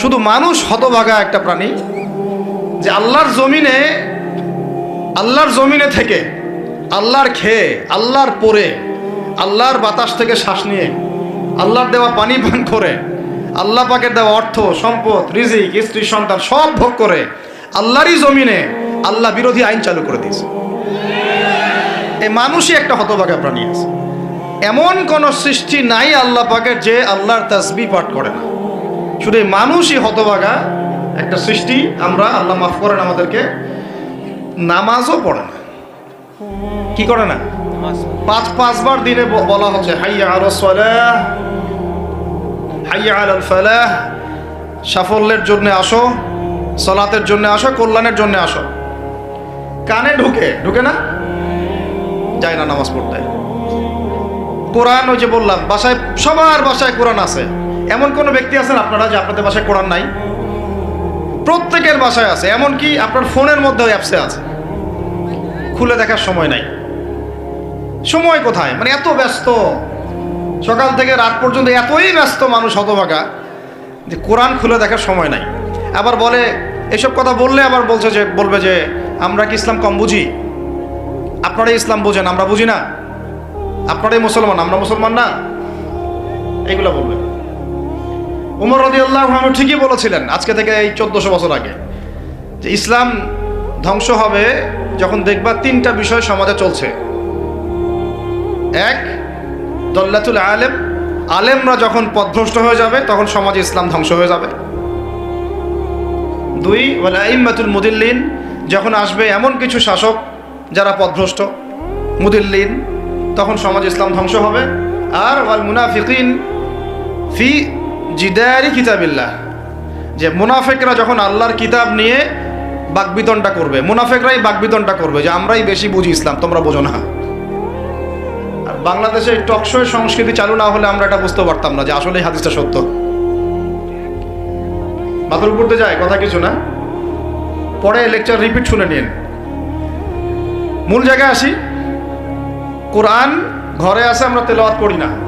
শুধু মানুষ হতভাগা একটা প্রাণী যে আল্লাহর জমিনে আল্লাহর জমিনে থেকে, আল্লাহর খেয়ে, আল্লাহর পরে আল্লাহর বাতাস থেকে শ্বাস নিয়ে, আল্লাহর দেওয়া পানি পান করে, আল্লাহ পাকের দেওয়া অর্থ, সম্পদ, রিজিক, স্ত্রী, সন্তান সব ভোগ করে আল্লাহরই জমিনে আল্লাহ বিরোধী আইন চালু করে দিয়েছে। এই মানুষই একটা হতভাগা প্রাণী আছে। এমন কোন সৃষ্টি নাই আল্লাহ পাকের যে আল্লাহর তাসবি পাঠ করে না। শুধু মানুষই হতভাগা একটা সৃষ্টি, আমরা আল্লাহ মাফ করেন আমাদেরকে, নামাজও পড়ে না। কি করে না? পাঁচ, পাঁচবার দিনে বলা হচ্ছে, হাইয়া আলো সলাহ, হাইয়া আল ফালাহ, সাফল্যের জন্য আসো, সলাতের জন্য আসো, কল্যাণের জন্য আসো। কানে ঢুকে ঢুকে না? যায় না নামাজ পড়তে। কোরআন ওই যে বললাম, বাসায়, সবার বাসায় কোরআন আছে। এমন কোনো ব্যক্তি আছেন আপনারা যে আপনাদের বাসায় কোরআন নাই? প্রত্যেকের বাসায় আছে, এমনকি আপনার ফোনের মধ্যেও অ্যাপসে আছে। খুলে দেখার সময় নাই। সময় কোথায়? মানে এত ব্যস্ত। সকাল থেকে রাত পর্যন্ত এতই ব্যস্ত মানুষ হতভাগা যে কোরআন খুলে দেখার সময় নাই। আবার বলে, এসব কথা বললে আবার বলছে যে, বলবে যে, আমরা কি ইসলাম কম বুঝি? আপনারাই ইসলাম বোঝেন, আমরা বুঝি না। আপনারাই মুসলমান, আমরা মুসলমান না। এগুলো বলবে। উমর রদি আল্লাহ ঠিকই বলেছিলেন, আজকে থেকে এই চোদ্দশো বছর আগে, যে ইসলাম ধ্বংস হবে যখন দেখবা তিনটা বিষয় সমাজে চলছে। এক, দল্লাতুল আলেম, আলেমরা যখন পথভ্রষ্ট হয়ে যাবে, তখন সমাজে ইসলাম ধ্বংস হয়ে যাবে। দুই ওয়ালাইমাতুল মুদিল্লিন, যখন আসবে এমন কিছু শাসক যারা পদভ্রষ্ট, মুদিল্লিন, তখন সমাজ ইসলাম ধ্বংস হবে। আর, ওয়াল মুনাফিকিন, ফি জিদারি কিতাবিল্লাহ। যে মুনাফেকরা যখন আল্লাহর কিতাব নিয়ে বাকবিতনটা করবে, মুনাফেকরাই বাকবিতনটা করবে, যে আমরাই বেশি বুঝি ইসলাম, তোমরা বোঝো না। আর বাংলাদেশে টকশোয় সংস্কৃতি চালু না হলে আমরা এটা বুঝতে পারতাম না যে আসলে হাদিসটা সত্য। মাথার উপরতে যায়, কথা কিছু না। পরে লেকচার রিপিট শুনে নিন। মূল জায়গায় আসি। কোরআন ঘরে আসে, আমরা তেলাওয়াত করি না।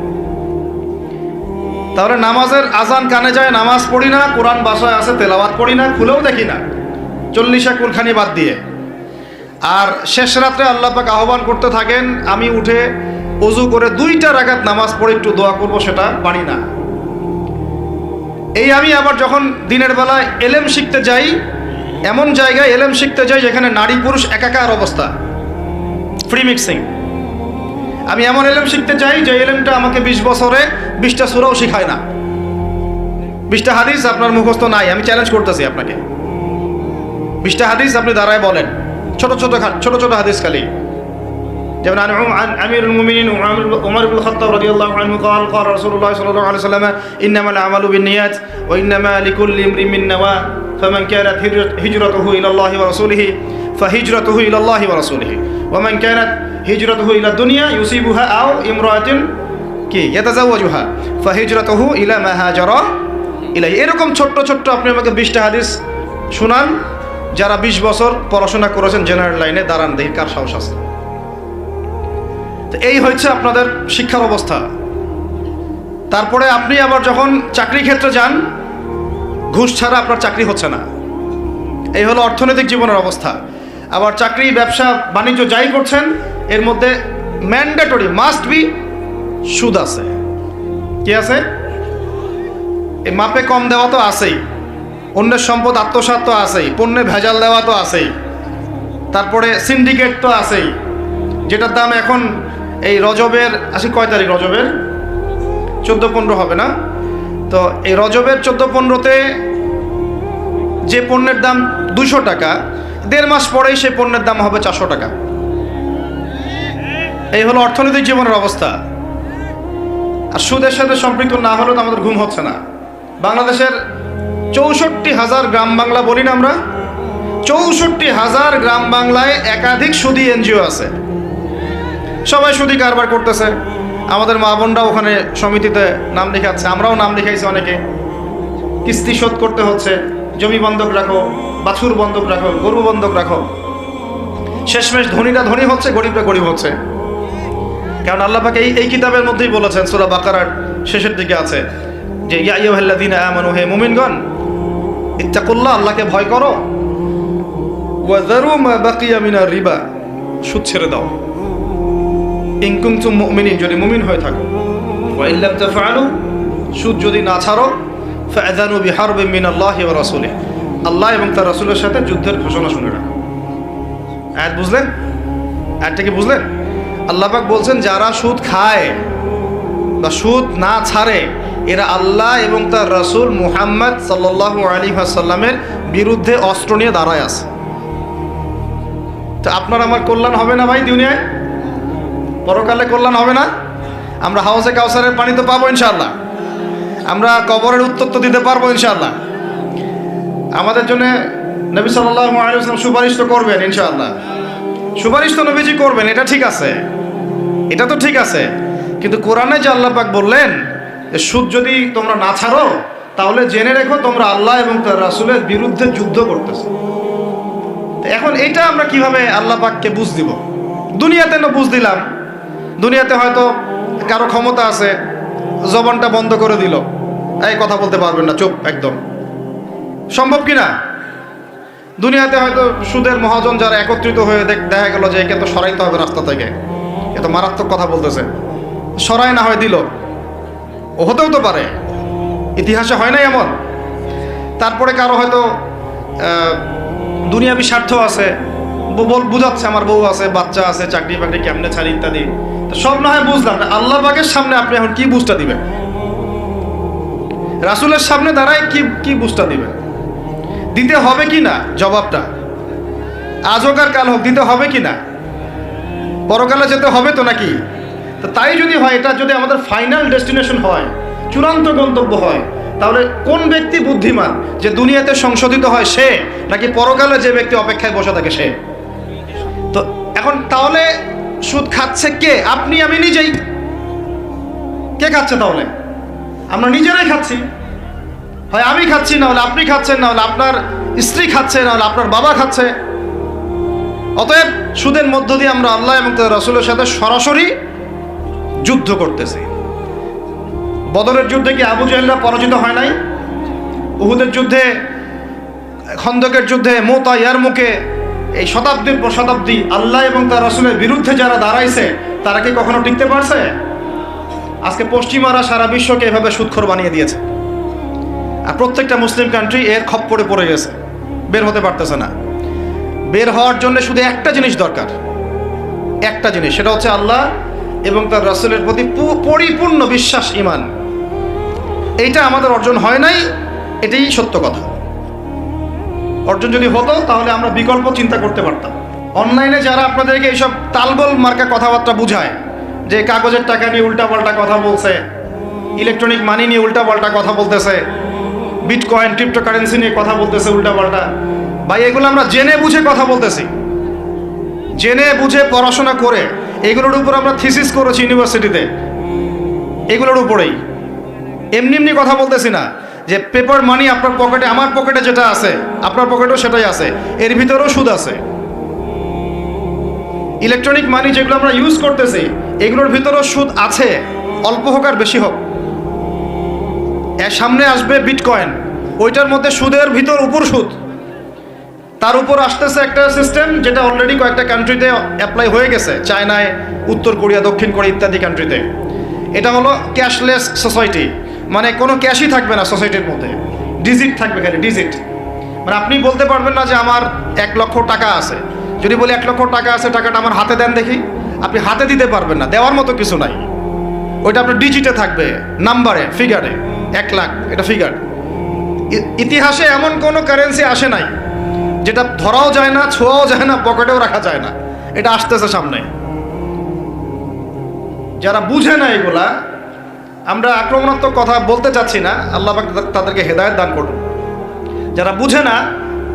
তাহলে নামাজের আজান কানে যায়, নামাজ পড়ি না, কোরআন বাসায় আছে, তেলাওয়াত পড়ি না, খুলেও দেখি না। চল্লিশা কুলখানি বাদ দিয়ে। আর শেষ রাত্রে পাক আহ্বান করতে থাকেন, আমি উঠে অজু করে দুইটা রাগাত নামাজ পড়ে একটু দোয়া করব, সেটা পারি না। এই আমি আবার যখন দিনের বেলায় এলেম শিখতে যাই, এমন জায়গায় এলেম শিখতে যাই যেখানে নারী পুরুষ একাকার অবস্থা। ফ্রি মিক্সিং আমি এমন এলেম শিখতে চাই যে এলেমটা আমাকে বিশ বছরে বিশটা সুরাও শিখায় না বিশটা হাদিস আপনার মুখস্থ নাই আমি চ্যালেঞ্জ করতেছি আপনাকে বিশটা হাদিস আপনি দাঁড়ায় বলেন ছোট ছোট খা- ছোট ছোট হাদিস খালি যেমন عن عم- عن امير المؤمنين وعمر عمر بن الخطاب رضي الله عنه قال قال رسول الله صلى الله عليه وسلم انما الاعمال بالنيات وانما لكل امرئ من نوى فمن كانت هجرت- هجرته الى الله ورسوله فهجرته الى الله ورسوله ومن كانت হিজরতহু ইলা দুনিয়া ইউসিবুহা আও ইমরাতিন কি? ইয়াতাজাওয়াজুহা। ফাহিজরতহু ইলা মা হাজারা ইলাই এরকম ছোট্ট ছোট্ট আপনি আমাকে বিশটা হাদিস শুনান, যারা ২০ বছর পড়াশোনা করেছেন জেনারেল লাইনে, দাঁড়ান দেখি কার সাহস আছে। তো এই হচ্ছে আপনাদের শিক্ষার অবস্থা। তারপরে আপনি আবার যখন চাকরি ক্ষেত্রে যান, ঘুষ ছাড়া আপনার চাকরি হচ্ছে না। এই হলো অর্থনৈতিক জীবনের অবস্থা। আবার চাকরি, ব্যবসা, বাণিজ্য যাই করছেন এর মধ্যে ম্যান্ডেটরি মাস্ট বি সুদ আছে। কি আছে? এই মাপে কম দেওয়া তো আছেই। অন্যের সম্পদ আত্মসাৎ তো আছেই। পণ্যে ভেজাল দেওয়া তো আছেই। তারপরে সিন্ডিকেট তো আছেই। যেটার দাম এখন এই রজবের আসি কয় তারিখ রজবের? চোদ্দ পনেরো হবে না? তো এই রজবের চোদ্দ পনেরোতে যে পণ্যের দাম দুশো টাকা, দেড় মাস পরেই সেই পণ্যের দাম হবে চারশো টাকা। এই হলো অর্থনৈতিক জীবনের অবস্থা। আর সুদের সাথে সম্পৃক্ত না হলে তো আমাদের ঘুম হচ্ছে না। বাংলাদেশের চৌষট্টি হাজার গ্রাম বাংলা বলি না আমরা। চৌষট্টি হাজার গ্রাম বাংলায় একাধিক সুদী এনজিও আছে। সবাই সুদী কারবার করতেছে। আমাদের মা বোনরা ওখানে সমিতিতে নাম লেখাচ্ছে। আমরাও নাম লিখাইছি অনেকে। কিস্তি শোধ করতে হচ্ছে। জমি বন্ধক রাখো, বাছুর বন্ধক রাখো, গরু বন্ধক রাখো। শেষমেশ ধনীরা ধনী হচ্ছে, গরিবরা গরিব হচ্ছে। কারণ আল্লাহ পাকে এই এই কিতাবের মধ্যেই বলেছেন, সুরা বাকারার শেষের দিকে আছে যে, ইয়া ইয়ুহাল্লাযীনা আমানু, হে মুমিনগণ, ইত্তাকুল্লাহ, আল্লাহকে ভয় করো। ওয়া যারু মা বাকিয়া মিনার রিবা, সুদ ছেড়ে দাও। ইন কুনতুম মুমিনিন, যদি মুমিন হয়ে থাকো। ওয়া ইল্লাম তাফআলু, সুদ যদি না ছাড়ো, ফাআযানু বিহারবিন মিনাল্লাহি ওয়া রাসূলিহি। আল্লাহ এবং তার রাসূলের সাথে যুদ্ধের ঘোষণা শুনে রাখো। আয়াত বুঝলেন? আয়াতটা কি বুঝলেন? আল্লাহ পাক বলছেন, যারা সুদ খায় বা সুদ না ছাড়ে, এরা আল্লাহ এবং তার রসুল মুহাম্মদ সাল্লাহ আলী সাল্লামের বিরুদ্ধে অস্ত্র নিয়ে দাঁড়ায় আছে। তো আপনার আমার কল্যাণ হবে না ভাই দুনিয়ায়? পরকালে কল্যাণ হবে না? আমরা হাউসে কাউসারের পানি তো পাবো ইনশাল্লাহ আমরা কবরের উত্তর তো দিতে পারব ইনশাল্লাহ আমাদের জন্য নবী সাল্লাহ আলিয়াল্লাম সুপারিশ তো করবেন ইনশাআল্লাহ। সুপারিশ তো নবীজি করবেন, এটা ঠিক আছে। এটা তো ঠিক আছে। কিন্তু কোরআনে যে আল্লাহ পাক বললেন যে, সুদ যদি তোমরা না ছাড়ো, তাহলে জেনে রেখো তোমরা আল্লাহ এবং তার রাসুলের বিরুদ্ধে যুদ্ধ করতেছো। এখন এটা আমরা কীভাবে আল্লাহ পাককে বুঝ দিব? দুনিয়াতে না বুঝ দিলাম। দুনিয়াতে হয়তো কারও ক্ষমতা আছে, জবানটা বন্ধ করে দিল। এই কথা বলতে পারবেন না, চুপ, একদম। সম্ভব কি না? দুনিয়াতে হয়তো সুদের মহাজন যারা একত্রিত হয়ে দেখ- গেল যে একে তো সরাইতে হবে রাস্তা থেকে। এ তো মারাত্মক কথা বলতেছে। সরাই না হয় দিল। ও হতেও তো পারে। ইতিহাসে হয় না এমন। তারপরে কারও হয়তো দুনিয়াবি স্বার্থ আছে বল বুঝাচ্ছে আমার বউ আছে, বাচ্চা আছে, চাকরি বাকরি কেমনে ছাড়ি ইত্যাদি। সব না হয় বুঝলাম আল্লাহ পাকের সামনে আপনি এখন কি বুঝটা দিবেন? রাসুলের সামনে দাঁড়ায় কি কি বুঝটা দিবেন? দিতে হবে কি না? জবাবটা। আজ কাল হোক, দিতে হবে কি না? পরকালে যেতে হবে তো নাকি? তো তাই যদি হয়, এটা যদি আমাদের ফাইনাল ডেস্টিনেশন হয়, চূড়ান্ত গন্তব্য হয়, তাহলে কোন ব্যক্তি বুদ্ধিমান যে দুনিয়াতে সংশোধিত হয় সে, নাকি পরকালে যে ব্যক্তি অপেক্ষায় বসে থাকে সে? তো এখন তাহলে সুদ খাচ্ছে কে? আপনি, আমি নিজেই। কে খাচ্ছে তাহলে? আমরা নিজেরাই খাচ্ছি। হয় আমি খাচ্ছি, না হলে আপনি খাচ্ছেন, না হলে আপনার স্ত্রী খাচ্ছে, না হলে আপনার বাবা খাচ্ছে। অতএব সুদের মধ্য দিয়ে আমরা আল্লাহ এবং তার রসুলের সাথে সরাসরি যুদ্ধ করতেছি। বদরের যুদ্ধে কি আবু জাহেলরা পরাজিত হয় নাই? উহুদের যুদ্ধে, খন্দকের যুদ্ধে, মোতা ইয়ার মুখে এই শতাব্দীর পর শতাব্দী আল্লাহ এবং তার রসুলের বিরুদ্ধে যারা দাঁড়াইছে, তারা কি কখনো টিকতে পারছে? আজকে পশ্চিমারা সারা বিশ্বকে এভাবে সুদখোর বানিয়ে দিয়েছে। আর প্রত্যেকটা মুসলিম কান্ট্রি এর খপ্পরে পড়ে গেছে। বের হতে পারতেছে না। বের হওয়ার জন্য শুধু একটা জিনিস দরকার। একটা জিনিস, সেটা হচ্ছে আল্লাহ এবং তার রাসূলের প্রতি পরিপূর্ণ বিশ্বাস ইমান এইটা আমাদের অর্জন হয় নাই, এটাই সত্য কথা। অর্জন যদি হতো, তাহলে আমরা বিকল্প চিন্তা করতে পারতাম। অনলাইনে যারা আপনাদেরকে এইসব তালগোল মার্কা কথাবার্তা বুঝায়, যে কাগজের টাকা নিয়ে উল্টাপাল্টা কথা বলছে, ইলেকট্রনিক মানি নিয়ে উল্টাপাল্টা কথা বলতেছে বিটকয়েন ক্রিপ্টোকারেন্সি নিয়ে কথা বলতেছে উল্টাপাল্টা। ভাই, এগুলো আমরা জেনে বুঝে কথা বলতেছি। জেনে বুঝে পড়াশোনা করে এগুলোর উপর আমরা থিসিস করেছি ইউনিভার্সিটিতে এগুলোর উপরেই। এমনি এমনি কথা বলতেছি না যে পেপার মানি আপনার পকেটে আমার পকেটে যেটা আছে, আপনার পকেটেও সেটাই আছে। এর ভিতরেও সুদ আছে। ইলেকট্রনিক মানি যেগুলো আমরা ইউজ করতেছি, এগুলোর ভিতরেও সুদ আছে। অল্প হোক আর বেশি হোক। সামনে আসবে বিটকয়েন ওইটার মধ্যে সুদের ভিতর উপর সুদ। তার উপর আসতেছে একটা সিস্টেম যেটা অলরেডি কয়েকটা কান্ট্রিতে অ্যাপ্লাই হয়ে গেছে। চায়নায়, উত্তর কোরিয়া, দক্ষিণ কোরিয়া ইত্যাদি কান্ট্রিতে এটা হলো ক্যাশলেস সোসাইটি মানে কোনো ক্যাশই থাকবে না সোসাইটির মধ্যে। ডিজিট থাকবে খালি ডিজিট মানে আপনি বলতে পারবেন না যে আমার এক লক্ষ টাকা আছে। যদি বলি এক লক্ষ টাকা আছে, টাকাটা আমার হাতে দেন দেখি। আপনি হাতে দিতে পারবেন না, দেওয়ার মতো কিছু নাই। ওইটা আপনার ডিজিটে থাকবে নাম্বারে ফিগারে এক লাখ, এটা ফিগার ইতিহাসে এমন কোনো কারেন্সি আসে নাই, যেটা ধরাও যায় না, ছোঁয়াও যায় না, পকেটেও রাখা যায় না। এটা আসতেছে সামনে। যারা বুঝে না এগুলা, আমরা আক্রমণাত্মক কথা বলতে চাচ্ছি না, আল্লাহ তাদেরকে হেদায়ত দান করুন। যারা বুঝে না,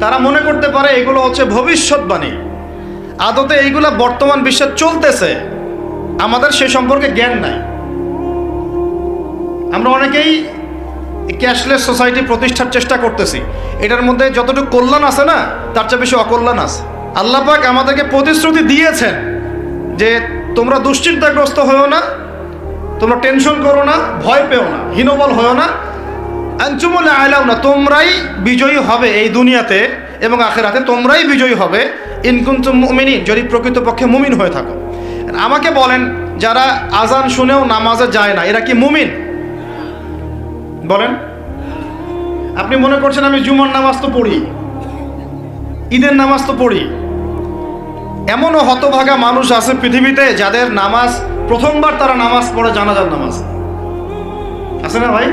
তারা মনে করতে পারে এগুলো হচ্ছে ভবিষ্যৎবাণী। আদতে এইগুলো বর্তমান বিশ্বে চলতেছে, আমাদের সে সম্পর্কে জ্ঞান নাই। আমরা অনেকেই ক্যাশলেস সোসাইটি প্রতিষ্ঠার চেষ্টা করতেছি। এটার মধ্যে যতটুকু কল্যাণ আছে না, তার চেয়ে বেশি অকল্যাণ আছে। আল্লাহ পাক আমাদেরকে প্রতিশ্রুতি দিয়েছেন যে তোমরা দুশ্চিন্তাগ্রস্ত হয়েও না, তোমরা টেনশন করো না, ভয় পেও না, হীনবল হয়েও না। আঞ্চুমলে আয়লাও না তোমরাই বিজয়ী হবে এই দুনিয়াতে এবং আখেরাতে তোমরাই বিজয়ী হবে। ইনকুন্তুম মুমিনিন, যদি প্রকৃতপক্ষে মুমিন হয়ে থাকো। আমাকে বলেন, যারা আজান শুনেও নামাজে যায় না, এরা কি মুমিন? বলেন। আপনি মনে করছেন আমি জুমার নামাজ তো পড়ি, ঈদের নামাজ তো পড়ি। এমনও হতভাগা মানুষ আছে পৃথিবীতে যাদের নামাজ, প্রথমবার তারা নামাজ পড়ে জানাজার নামাজ। আছে না ভাই?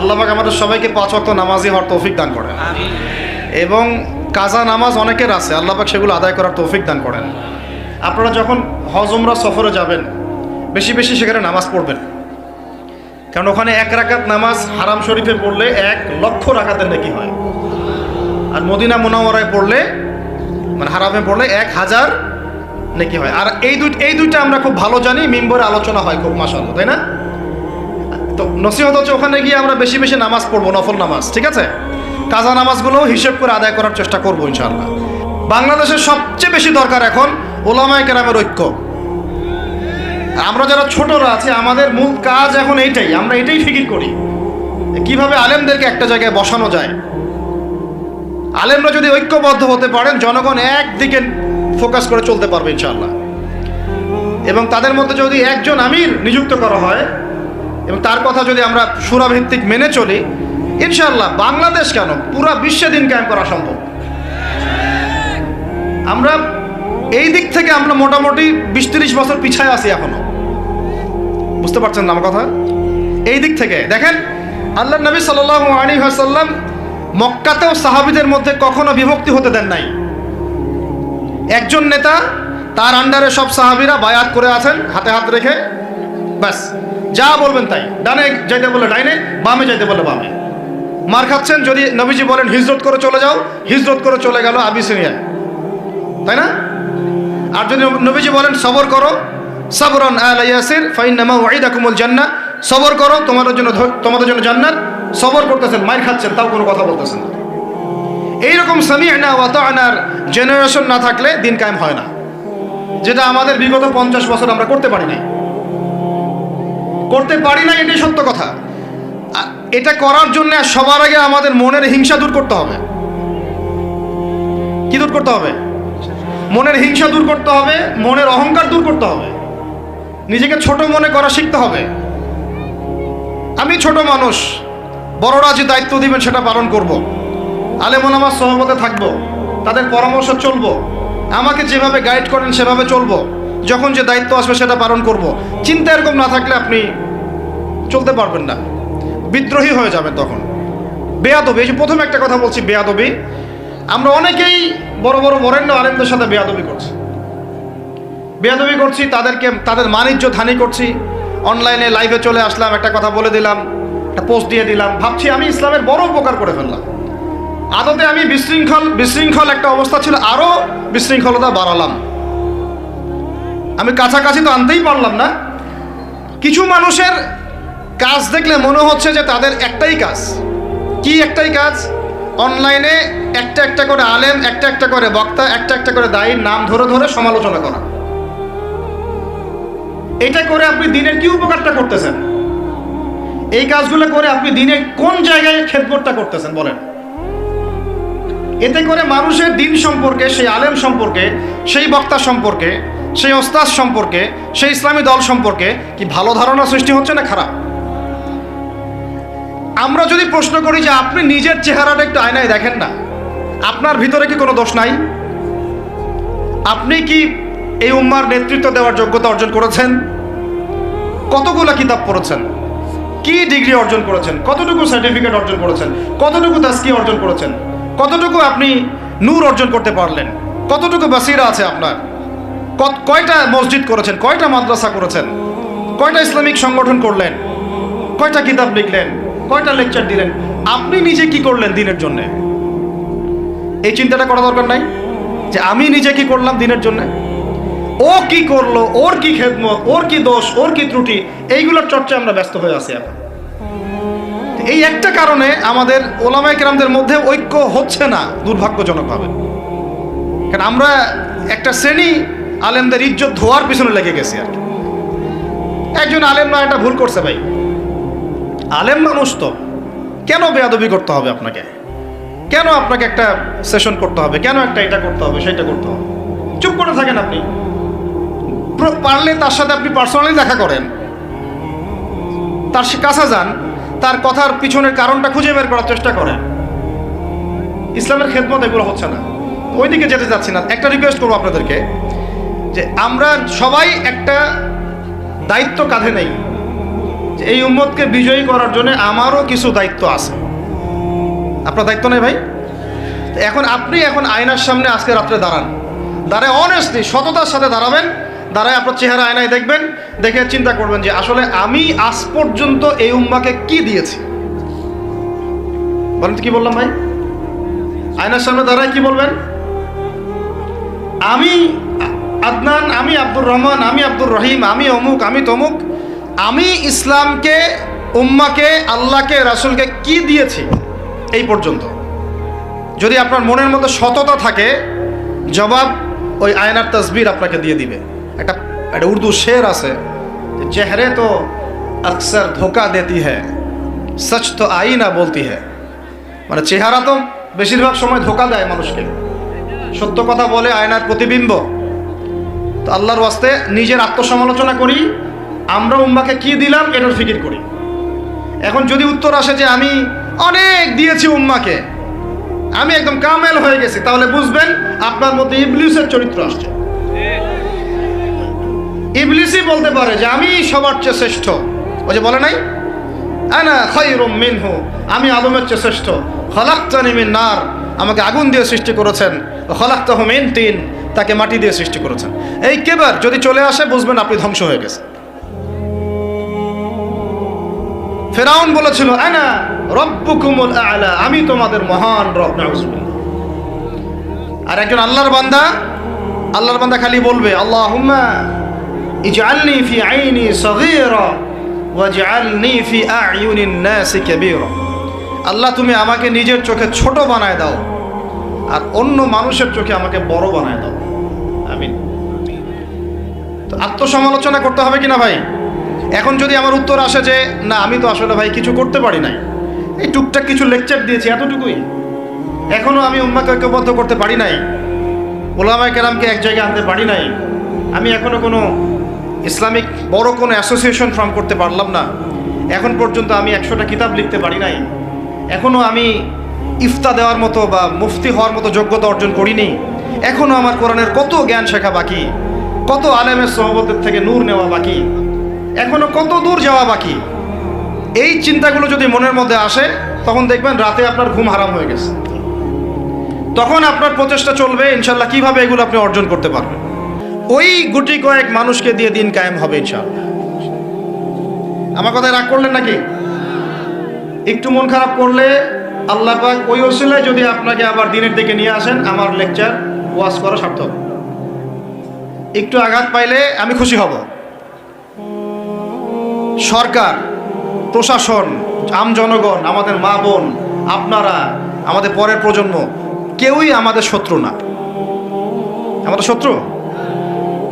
আল্লাহ পাক আমাদের সবাইকে পাঁচ ওয়াক্ত নামাজই হওয়ার তৌফিক দান করেন। এবং কাজা নামাজ অনেকের আছে, আল্লাহ পাক সেগুলো আদায় করার তৌফিক দান করেন। আপনারা যখন হজ, উমরা সফরে যাবেন, বেশি বেশি সেখানে নামাজ পড়বেন। কারণ ওখানে এক রাকাত নামাজ হারাম শরীফে পড়লে এক লক্ষ রাকাতের নাকি হয়। আর মদিনা মোনাওয়ারায় পড়লে মানে হারামে পড়লে এক হাজার নাকি হয়। আর এই দুই এই দুইটা আমরা খুব ভালো জানি, মিম্বরে আলোচনা হয় খুব মাসাল্লাহ তাই না? তো নসিহত হচ্ছে ওখানে গিয়ে আমরা বেশি বেশি নামাজ পড়ব, নফল নামাজ, ঠিক আছে? কাজা নামাজগুলোও হিসেব করে আদায় করার চেষ্টা করব ইনশাআল্লাহ। বাংলাদেশের সবচেয়ে বেশি দরকার এখন ওলামায় কেরামের ঐক্য। আমরা যারা ছোটরা আছি, আমাদের মূল কাজ এখন এইটাই, আমরা এটাই ফিকির করি। কীভাবে আলেমদেরকে একটা জায়গায় বসানো যায়। আলেমরা যদি ঐক্যবদ্ধ হতে পারেন, জনগণ একদিকে ফোকাস করে চলতে পারবে ইনশাল্লাহ এবং তাদের মধ্যে যদি একজন আমির নিযুক্ত করা হয়, এবং তার কথা যদি আমরা সুরাভিত্তিক মেনে চলি ইনশাল্লাহ বাংলাদেশ কেন পুরা বিশ্বে দিন কায়েম করা সম্ভব? আমরা এই দিক থেকে আমরা মোটামুটি বিশ তিরিশ বছর পিছায় আছি এখনও। বুঝতে পারছেন না আমার কথা? এই দিক থেকে, দেখেন, আল্লাহ নবী সাল্লাহ আলী হাসাল্লাম মক্কাতেও সাহাবিদের মধ্যে কখনো বিভক্তি হতে দেন নাই। একজন নেতা, তার আন্ডারে সব সাহাবিরা বায়াত করে আছেন, হাতে হাত রেখে, ব্যাস, যা বলবেন তাই। ডানে যাইতে বলে ডাইনে, বামে যাইতে বলে বামে। মার খাচ্ছেন, যদি নবীজি বলেন, হিজরত করে চলে যাও, হিজরত করে চলে গেল আবিসিনিয়া। তাই না? আর যদি নবীজি বলেন, সবর করো সাবরন আল ইয়াসির ফাইন নামা ওয়াইদাকুমুল জান্নাহ। সবর করো, তোমাদের জন্য তোমাদের জন্য জান্নাত। সবর করতেছেন, মাইর খাচ্ছেন, তাও কোনো কথা বলতেছেন না। এইরকম সামিআনা ওয়া তাআনার জেনারেশন না থাকলে দিন কায়েম হয় না। যেটা আমাদের বিগত পঞ্চাশ বছর আমরা করতে পারি নাই। করতে পারি না এটাই সত্য কথা। এটা করার জন্য সবার আগে আমাদের মনের হিংসা দূর করতে হবে। কি দূর করতে হবে? মনের হিংসা দূর করতে হবে, মনের অহংকার দূর করতে হবে। নিজেকে ছোট মনে করা শিখতে হবে। আমি ছোট মানুষ, বড়রা যে দায়িত্ব দিবেন সেটা পালন করব। আলেমন আমার সহমতে থাকব, তাদের পরামর্শ চলবো, আমাকে যেভাবে গাইড করেন সেভাবে চলবো, যখন যে দায়িত্ব আসবে সেটা পালন করব। চিন্তা এরকম না থাকলে আপনি চলতে পারবেন না। বিদ্রোহী হয়ে যাবেন তখন। বেয়াদবি, এই যে প্রথম একটা কথা বলছি, বেয়াদবি। আমরা অনেকেই বড় বড় বরেণ্য আলেমদের সাথে বেয়াদবি করছি। বেয়াদবি করছি, তাদেরকে, তাদের মানিজ্য ধানি করছি। অনলাইনে লাইভে চলে আসলাম, একটা কথা বলে দিলাম, একটা পোস্ট দিয়ে দিলাম। ভাবছি আমি ইসলামের বড় উপকার করে ফেললাম। আদতে আমি বিশৃঙ্খল বিশৃঙ্খল একটা অবস্থা ছিল আরও বিশৃঙ্খলতা বাড়ালাম। আমি কাছাকাছি তো আনতেই পারলাম না। কিছু মানুষের কাজ দেখলে মনে হচ্ছে যে তাদের একটাই কাজ। কি একটাই কাজ? অনলাইনে একটা একটা করে আলেম, একটা একটা করে বক্তা, একটা একটা করে দায়ীর নাম ধরে ধরে সমালোচনা করা। এটা করে আপনি দিনের কি উপকারটা করতেছেন? এই কাজগুলো করে আপনি দিনের কোন জায়গায় খেদমতটা করতেছেন বলেন? এতে করে মানুষের দিন সম্পর্কে, সেই আলেম সম্পর্কে, সেই বক্তা সম্পর্কে, সেই ওস্তাদ সম্পর্কে, সেই ইসলামী দল সম্পর্কে কি ভালো ধারণা সৃষ্টি হচ্ছে না খারাপ? আমরা যদি প্রশ্ন করি যে আপনি নিজের চেহারাটা একটু আয়নায় দেখেন না, আপনার ভিতরে কি কোনো দোষ নাই? আপনি কি এই উম্মার নেতৃত্ব দেওয়ার যোগ্যতা অর্জন করেছেন? কতগুলো কিতাব পড়েছেন? কি ডিগ্রি অর্জন করেছেন? কতটুকু সার্টিফিকেট অর্জন করেছেন? কতটুকু তাস্কি অর্জন করেছেন? কতটুকু আপনি নূর অর্জন করতে পারলেন? কতটুকু বাসিরা আছে আপনার? কয়টা মসজিদ করেছেন? কয়টা মাদ্রাসা করেছেন? কয়টা ইসলামিক সংগঠন করলেন? কয়টা কিতাব লিখলেন? কয়টা লেকচার দিলেন? আপনি নিজে কি করলেন দিনের জন্য? এই চিন্তাটা করা দরকার নাই? যে আমি নিজে কি করলাম দিনের জন্য? ও কি করল, ওর কি খেদমত, ওর কি দোষ, ওর কি ত্রুটি, এইগুলোর চর্চা আমরা ব্যস্ত হয়ে আছি এখন। এই একটা কারণে আমাদের ওলামায় কেরামদের মধ্যে ঐক্য হচ্ছে না দুর্ভাগ্যজনকভাবে। কারণ আমরা একটা শ্রেণি আলেমদের ইজ্জত ধোয়ার পিছনে লেগে গেছি আর। একজন আলেম না, একটা ভুল করছে ভাই। আলেম মানুষ তো, কেন বেয়াদবি করতে হবে আপনাকে? কেন আপনাকে একটা সেশন করতে হবে? কেন একটা এটা করতে হবে, সেটা করতে হবে? চুপ করে থাকেন আপনি। পারলে তার সাথে আপনি পার্সোনালি দেখা করেন। তার কাছে যান, তার কথার পিছনের কারণটা খুঁজে বের করার চেষ্টা করেন। ইসলামের খেদমত এগুলো হচ্ছে না। ওইদিকে যেতে চাচ্ছি না। একটা রিকোয়েস্ট করব আপনাদেরকে, যে আমরা সবাই একটা দায়িত্ব কাঁধে নেই, যে এই উম্মতকে বিজয়ী করার জন্য আমারও কিছু দায়িত্ব আছে। আপনার দায়িত্ব নেই ভাই? এখন আপনি এখন আয়নার সামনে আজকে রাত্রে দাঁড়ান। দাঁড়ায় অনেস্টলি সততার সাথে দাঁড়াবেন দাঁড়ায় আপনার চেহারা আয়নায় দেখবেন, দেখে চিন্তা করবেন যে আসলে আমি আজ পর্যন্ত এই উম্মাকে কি দিয়েছি। বলেন কি বললাম ভাই? আয়নার সামনে দাঁড়ায় কি বলবেন? আমি আদনান, আমি আব্দুর রহমান, আমি আব্দুর রহিম, আমি অমুক, আমি তমুক, আমি ইসলামকে, উম্মাকে, আল্লাহকে, রাসূলকে কি দিয়েছি এই পর্যন্ত? যদি আপনার মনের মধ্যে সততা থাকে, জবাব ওই আয়নার তসবির আপনাকে দিয়ে দিবে। একটা একটা উর্দু শের আছে, যে চেহারে তো আকসর ধোকা দেতি হ্যায়, সচ তো আইনা বলতি হ্যায়। মানে চেহারা তো বেশিরভাগ সময় ধোকা দেয় মানুষকে। সত্য কথা বলে আয়নার প্রতিবিম্ব। তো আল্লাহর ওয়াস্তে নিজের আত্মসমালোচনা করি, আমরা উম্মাকে কি দিলাম এটার ফিকির করি। এখন যদি উত্তর আসে যে আমি অনেক দিয়েছি উম্মাকে, আমি একদম কামেল হয়ে গেছি, তাহলে বুঝবেন আপনার মধ্যে ইবলিসের চরিত্র আসছে। ইবলিসই বলতে পারে যে আমি সবার চেয়ে শ্রেষ্ঠ। ও যে বলে নাই? আনা মিনহু, আমি আদমের চেয়ে শ্রেষ্ঠ। খলাক্তানি মিন নার, আমাকে আগুন দিয়ে সৃষ্টি করেছেন। খলাক্তাহু মিন তিন, তাকে মাটি দিয়ে সৃষ্টি করেছেন। এই কেবার যদি চলে আসে, বুঝবেন আপনি ধ্বংস হয়ে গেছেন ফেরাউন বলেছিল, আনা রব্বুকুমুল আলা, আমি তোমাদের মহান রব আর একজন আল্লাহর বান্দা আল্লাহর বান্দা খালি বলবে, আল্লাহুম্মা ইজআলনি ফি আইনি সগীরা ওয়াজআলনি ফি আ'য়ুনিন নাসি কাবীরা আল্লাহ, তুমি আমাকে নিজের চোখে ছোট বানায় দাও, আর অন্য মানুষের চোখে আমাকে বড় বানায় দাও। আমিন। তো আত্মসমালোচনা করতে হবে কিনা ভাই? এখন যদি আমার উত্তর আসে যে, না, আমি তো আসলে ভাই কিছু করতে পারি নাই। এই টুকটাক কিছু লেকচার দিয়েছি, এতটুকুই। এখনও আমি উম্মাকে ঐক্যবদ্ধ করতে পারি নাই। ওলামায় কেরামকে এক জায়গায় আনতে পারি নাই। আমি এখনও কোনো ইসলামিক বড় কোনো অ্যাসোসিয়েশন ফর্ম করতে পারলাম না। এখন পর্যন্ত আমি একশোটা কিতাব লিখতে পারি নাই। এখনও আমি ইফতা দেওয়ার মতো বা মুফতি হওয়ার মতো যোগ্যতা অর্জন করিনি। এখনও আমার কোরআনের কত জ্ঞান শেখা বাকি, কত আলেমের সহবতের থেকে নূর নেওয়া বাকি এখনও কত দূর যাওয়া বাকি। এই চিন্তাগুলো যদি মনের মধ্যে আসে, তখন দেখবেন রাতে আপনার ঘুম হারাম হয়ে গেছে। তখন আপনার প্রচেষ্টা চলবে, ইনশাল্লাহ কীভাবে এগুলো আপনি অর্জন করতে পারবেন। ওই গুটি কয়েক মানুষকে দিয়ে দিন কায়েম হবে ইনশাল্লাহ আমার কথায় রাগ করলেন নাকি? একটু মন খারাপ করলে আল্লাহ পাক ওই ওসিলায় যদি আপনাকে আবার দিনের দিকে নিয়ে আসেন, আমার লেকচার ওয়াজ করা সার্থক। একটু আঘাত পাইলে আমি খুশি হব। সরকার, প্রশাসন, আম জনগণ, আমাদের মা বোন, আপনারা, আমাদের পরের প্রজন্ম, কেউই আমাদের শত্রু না। আমাদের শত্রু?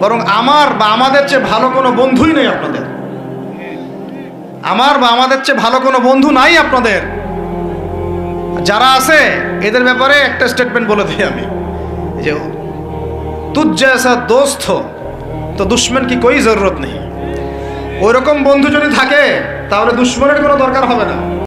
বরং আমার বা আমাদের চেয়ে ভালো কোনো বন্ধুই নেই আপনাদের। আমার বা আমাদের চেয়ে ভালো কোনো বন্ধু নাই আপনাদের। যারা আছে, এদের ব্যাপারে একটা স্টেটমেন্ট বলে দিই আমি। যে তুজ্জাসা দোস্ত, তো দুশ্মন কি কই জরুরত নেই? ওইরকম বন্ধু যদি থাকে, তাহলে দুশ্মনের কোনো দরকার হবে না।